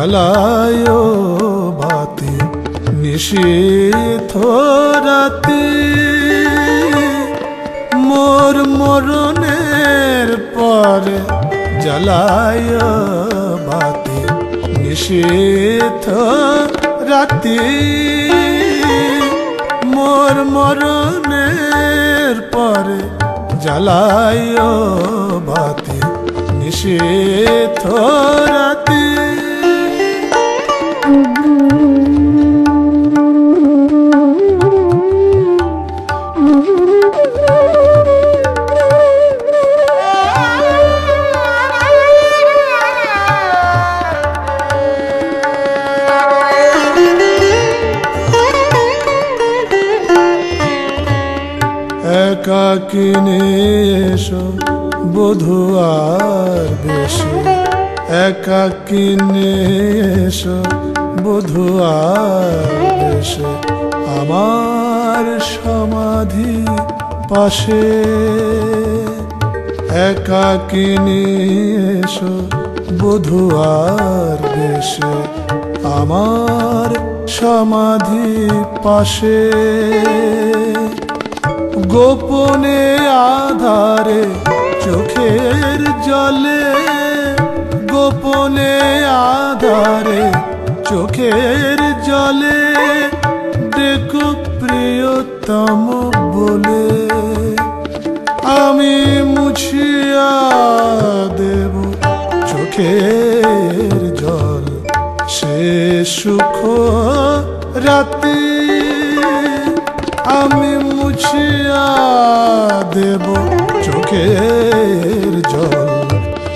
জ্বালায় বাতি নিশীথ রাতি মোর মরণের পরে জ্বালায় বাতি নিশীথ রাতি মোর মরণের পরে জ্বালায় বাতি নিষেধ রাতি একাকিনে এসো? বধুয়ার বেশে। একাকিনে এসো? বধুয়ার বেশে। আমার সমাধি পাশে। একাকিনে এসো? বধুয়ার বেশে। আমার সমাধি পাশে। গোপনে আধারে, চোখের জলে। গোপনে আধারে, চোখের জলে। দেখো প্রিয়তম বলে, আমি মুছিয়া দেব চোখের জল। সে সুখ রাতে আমি মুছিয়া দেব চোখের জল।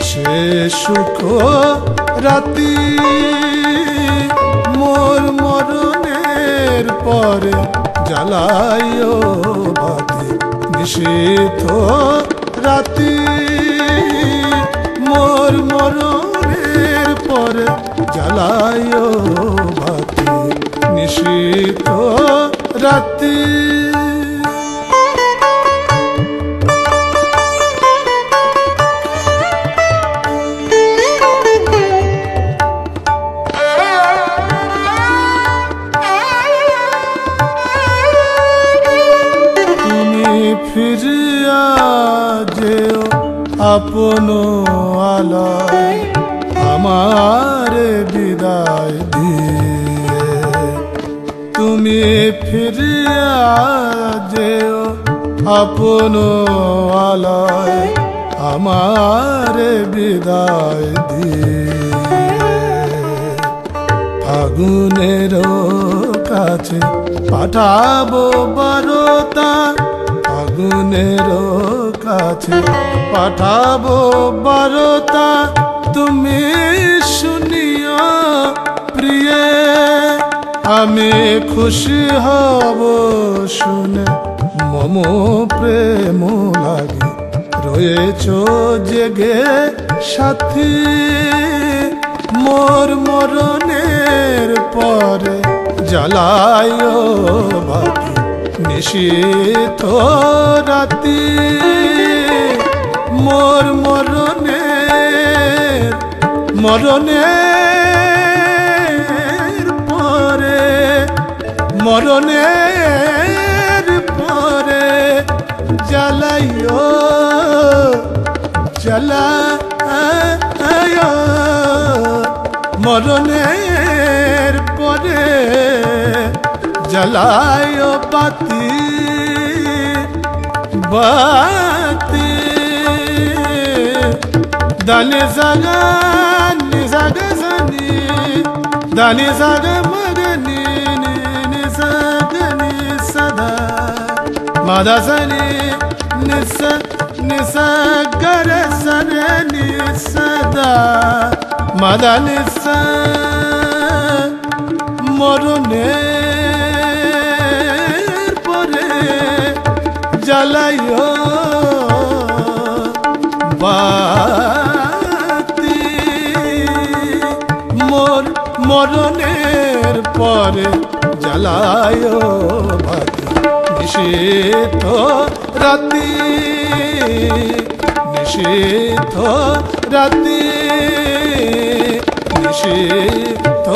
সে সুখ রাতি মোর মরণের পরে জ্বালায় বাতি। নিষিদ্ধ রাতি মোর মরণের পরে জ্বালায় বাতি। নিষিদ্ধ রাতি আপন আলয় আমার বিদায় দিয়ে। তুমি ফিরিয়া যেও আপন আলয় আমার বিদায় দিয়ে। ফাগুনের কাছে পাঠাবো বারোটা ফাগুনের কাছে পাঠাবো বারোটা। তুমি শুনিয়া প্রিয়, আমি খুশি হব শুনে। মম প্রেম লাগে, রয়েছ জেগে সাথী। মোর মরণের পরে জ্বালায় বাতি নিশীত রাতি মোর মরণের মরণের পরে মরণের পরে জ্বালাইও জ্বালায় মরণের পরে जलायो पति बती दल सग सग सनी दल सग मगनी सगनी सदा मदसनी निस निसगर सन सदा मदन स मरुने মরণের পরে জ্বালায় বাতি। নিষিদ্ধ রাতি নিষিদ্ধ রাতি নিষিদ্ধ